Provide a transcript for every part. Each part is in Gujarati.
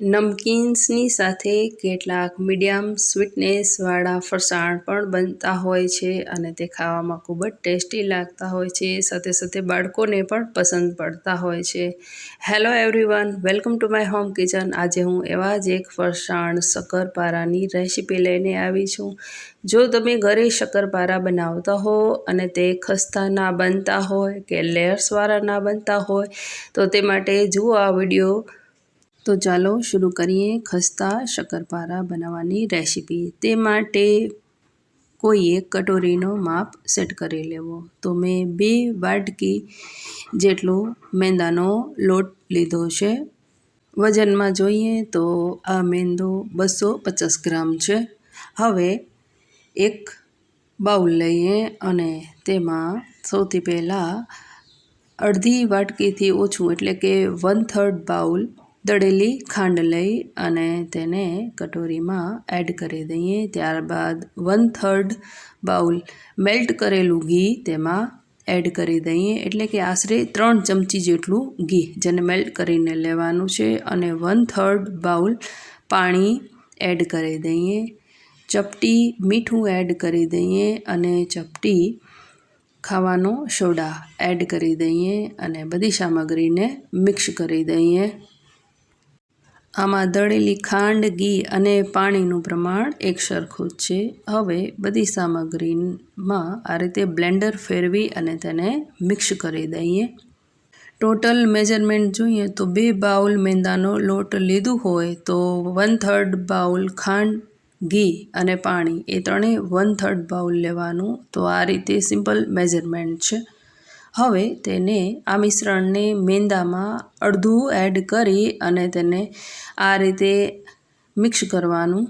નમકીન્સની સાથે કેટલાક મીડિયમ સ્વીટનેસવાળા ફરસાણ પણ બનતા હોય છે અને તે ખાવામાં ખૂબ જ ટેસ્ટી લાગતા હોય છે. સાથે સાથે બાળકોને પણ પસંદ પડતા હોય છે. Hello everyone welcome to my home kitchen આજે હું એવા જ એક ફરસાણ શક્કરપારાની રેસીપી લઈને આવી છું. જો તમે ઘરે શક્કરપારા બનાવતા હો અને તે ખસ્તા ના બનતા હોય કે લેયર્સવાળા ના બનતા હોય તો તે માટે જુઓ આ વીડિયો. તો ચાલો શરૂ કરીએ ખસ્તા શક્કરપારા બનાવવાની રેસીપી. તે માટે કોઈ એક કટોરીનો માપ સેટ કરી લેવો. તો મેં બે વાટકી જેટલો મેંદાનો લોટ લીધો છે. વજનમાં જોઈએ તો આ મેંદો બસો પચાસ ગ્રામ છે. હવે એક બાઉલ લઈએ અને તેમાં સૌથી પહેલાં અડધી વાટકીથી ઓછું એટલે કે વન થર્ડ બાઉલ દળેલી ખાંડ લઈ અને તેને કટોરીમાં એડ કરી દઈએ. ત્યારબાદ વન થર્ડ બાઉલ મેલ્ટ કરેલું ઘી તેમાં એડ કરી દઈએ. એટલે કે આશરે ત્રણ ચમચી જેટલું ઘી જેને મેલ્ટ કરીને લેવાનું છે અને વન થર્ડ બાઉલ પાણી એડ કરી દઈએ. ચપટી મીઠું એડ કરી દઈએ અને ચપટી ખાવાનો સોડા એડ કરી દઈએ અને બધી સામગ્રીને મિક્સ કરી દઈએ. આમાં દળેલી ખાંડ, ઘી અને પાણીનું પ્રમાણ એક સરખું જ છે. હવે બધી સામગ્રીમાં આ રીતે બ્લેન્ડર ફેરવી અને તેને મિક્સ કરી દઈએ. ટોટલ મેજરમેન્ટ જોઈએ તો બે બાઉલ મેંદાનો લોટ લીધું હોય તો વન થર્ડ બાઉલ ખાંડ, ઘી અને પાણી. એ ત્રણેય વન થર્ડ બાઉલ લેવાનું. તો આ રીતે સિમ્પલ મેજરમેન્ટ છે. હવે તેને આ મિશ્રણને મેંદામાં અડધું એડ કરી અને તેને આ રીતે મિક્સ કરવાનું.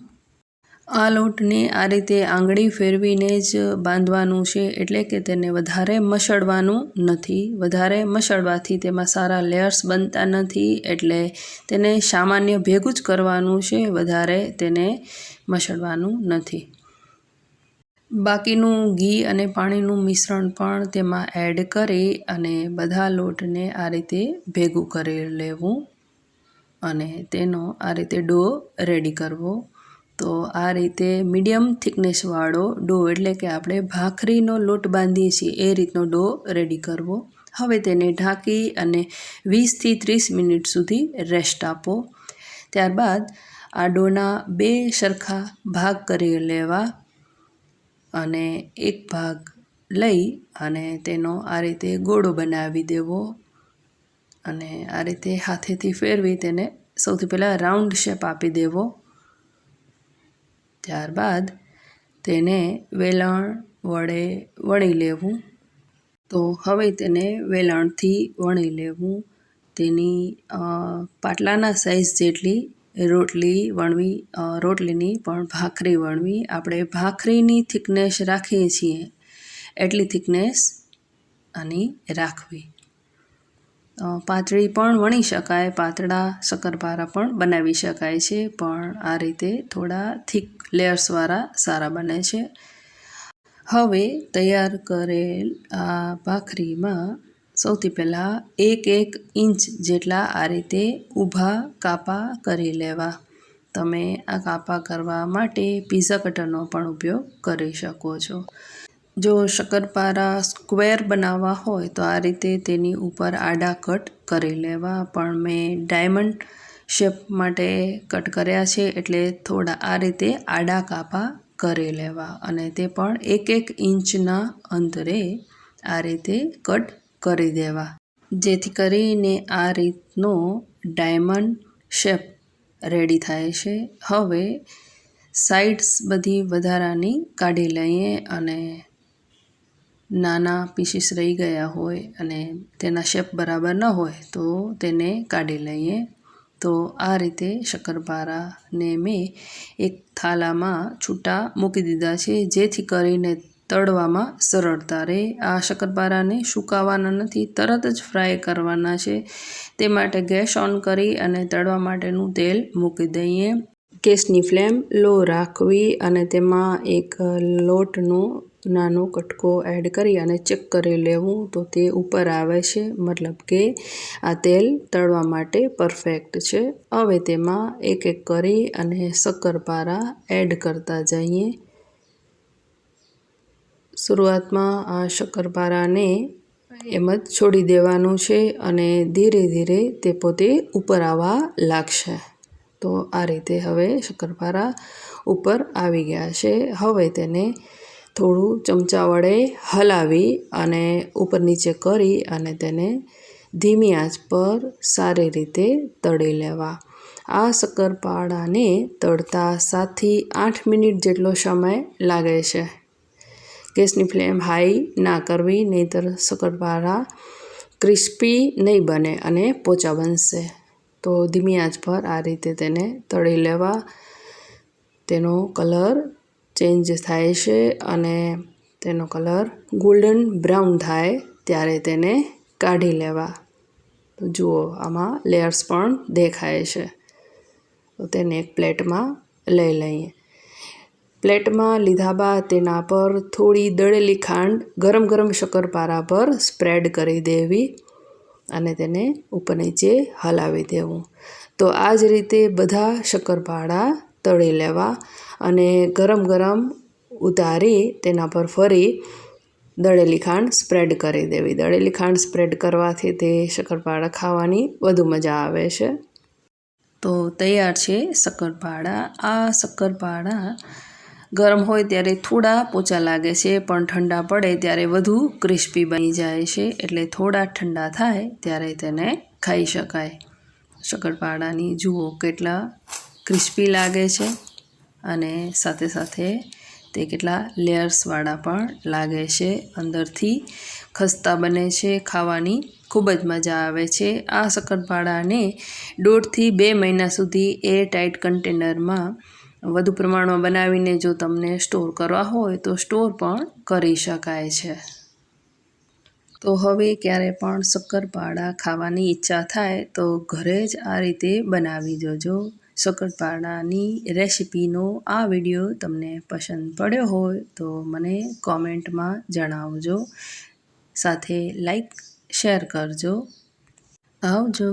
આ લોટને આ રીતે આંગળી ફેરવીને જ બાંધવાનું છે એટલે કે તેને વધારે મસળવાનું નથી. વધારે મસળવાથી તેમાં સારા લેયર્સ બનતા નથી એટલે તેને સામાન્ય ભેગું જ કરવાનું છે. વધારે તેને મસળવાનું નથી. બાકીનું ઘી અને પાણીનું મિશ્રણ પણ તેમાં એડ કરી અને બધા લોટને આ રીતે ભેગું કરી લેવું અને તેનો આ રીતે ડો રેડી કરવો. તો આ રીતે મીડિયમ થિકનેસવાળો ડો એટલે કે આપણે ભાખરીનો લોટ બાંધીએ છીએ એ રીતનો ડો રેડી કરવો. હવે તેને ઢાંકી અને વીસથી ત્રીસ મિનિટ સુધી રેસ્ટ આપો. ત્યારબાદ આ ડોના બે સરખા ભાગ કરી લેવા. અને એક ભાગ લઈ અને તેનો આ રીતે ગોળો બનાવી દેવો અને આ રીતે હાથેથી ફેરવી તેને સૌથી પહેલાં રાઉન્ડ શેપ આપી દેવો. ત્યારબાદ તેને વેલણ વડે વણી લેવું. તો હવે તેને વેલણથી વણી લેવું. તેની પાટલાના સાઇઝ જેટલી રોટલી વણવી રોટલીની પણ ભાખરી વણવી. આપણે ભાખરીની થિકનેસ રાખીએ છીએ. એટલી થિકનેસ આની રાખવી. પાતળી પણ વણી શકાય, પાતળા શક્કરપારા પણ બનાવી શકાય છે, પણ આ રીતે થોડા થીક લેયર્સવાળા સારા બને છે. હવે તૈયાર કરેલ આ ભાખરીમાં સૌથી પહેલાં એક એક ઇંચ જેટલા આ રીતે ઊભા કાપા કરી લેવા. તમે આ કાપા કરવા માટે પીઝા કટરનો પણ ઉપયોગ કરી શકો છો. જો શક્કરપારા સ્ક્વેર બનાવવા હોય તો આ રીતે તેની ઉપર આડા કટ કરી લેવા. પણ મેં ડાયમંડ શેપ માટે કટ કર્યા છે એટલે થોડા આ રીતે આડા કાપા કરી લેવા અને તે પણ એક એક ઇંચના અંતરે આ રીતે કટ કરી દેવા. જેથી કરીને આ રીતનો ડાયમંડ શેપ રેડી થાય છે. હવે સાઇડ્સ બધી વધારાની કાઢી લઈએ અને નાના પીસીસ રહી ગયા હોય અને તેના શેપ બરાબર ન હોય તો તેને કાઢી લઈએ. તો આ રીતે શક્કરપારાને મેં એક થાલામાં છૂટા મૂકી દીધા છે. જેથી કરીને તળવામાં સરળતા રહે. આ શક્કરપારાને સુકાવાના નથી, તરત જ ફ્રાય કરવાના છે. તે માટે ગેસ ઓન કરી અને તળવા માટેનું તેલ મૂકી દઈએ. ગેસની ફ્લેમ લો રાખવી અને તેમાં એક લોટનો નાનો કટકો એડ કરી અને ચેક કરી લેવું તો તે ઉપર આવે છે. મતલબ કે આ તેલ તળવા માટે પરફેક્ટ છે. હવે તેમાં એક એક કરી અને શક્કરપારા એડ કરતા જઈએ. શરૂઆતમાં આ શક્કરપારાને એમ જ છોડી દેવાનું છે અને ધીરે ધીરે તે પોતે ઉપર આવવા લાગશે. તો આ રીતે હવે શક્કરપારા ઉપર આવી ગયા છે. હવે તેને થોડું ચમચા વડે હલાવી અને ઉપર નીચે કરી અને તેને ધીમી આંચ પર સારી રીતે તળી લેવા. આ શક્કરપારાને તળતા સાતથી આઠ મિનિટ જેટલો સમય લાગે છે. ગેસની ફ્લેમ હાઈ ના કરવી, નહીંતર શક્કરપારા ક્રિસ્પી નહીં બને અને પોચા બનશે. તો ધીમી આંચ પર આ રીતે તેને તળી લેવા. તેનો કલર ચેન્જ થાય છે અને તેનો કલર ગોલ્ડન બ્રાઉન થાય ત્યારે તેને કાઢી લેવા. જુઓ, આમાં લેયર્સ પણ દેખાય છે. તો તેને એક પ્લેટમાં લઈ લઈએ. પ્લેટમાં લીધા બાદ તેના પર થોડી દળેલી ખાંડ, ગરમ ગરમ શક્કરપારા પર સ્પ્રેડ કરી દેવી અને તેને ઉપર નીચે હલાવી દેવું. તો આ જ રીતે બધા શક્કરપારા તળી લેવા અને ગરમ ગરમ ઉતારી તેના પર ફરી દળેલી ખાંડ સ્પ્રેડ કરી દેવી. દળેલી ખાંડ સ્પ્રેડ કરવાથી તે શક્કરપારા ખાવાની વધુ મજા આવે છે. તો તૈયાર છે શક્કરપારા આ શક્કરપારા ગરમ હોય ત્યારે થોડા પોચા લાગે છે, પણ ઠંડા પડે ત્યારે વધુ ક્રિસ્પી બની જાય છે. એટલે થોડા ઠંડા થાય ત્યારે તેને ખાઈ શકાય. શક્કરપારાની જુઓ કેટલા ક્રિસ્પી લાગે છે અને સાથે સાથે તે કેટલા લેયર્સવાળા પણ લાગે છે. અંદરથી ખસ્તા બને છે, ખાવાની ખૂબ જ મજા આવે છે. આ શક્કરપારાને દોઢથી બે મહિના સુધી એર ટાઈટ કન્ટેનરમાં વધુ પ્રમાણમાં બનાવીને જો તમને સ્ટોર કરવા હોય તો સ્ટોર પણ કરી શકાય છે. તો હવે ક્યારે પણ શક્કરપાડા ખાવાની ઈચ્છા થાય તો ઘરે જ આ રીતે બનાવી જોજો શક્કરપાડાની રેસિપીનો આ વીડિયો તમને પસંદ પડ્યો હોય તો મને કોમેન્ટમાં જણાવજો. સાથે લાઈક, શેર કરજો. આવજો.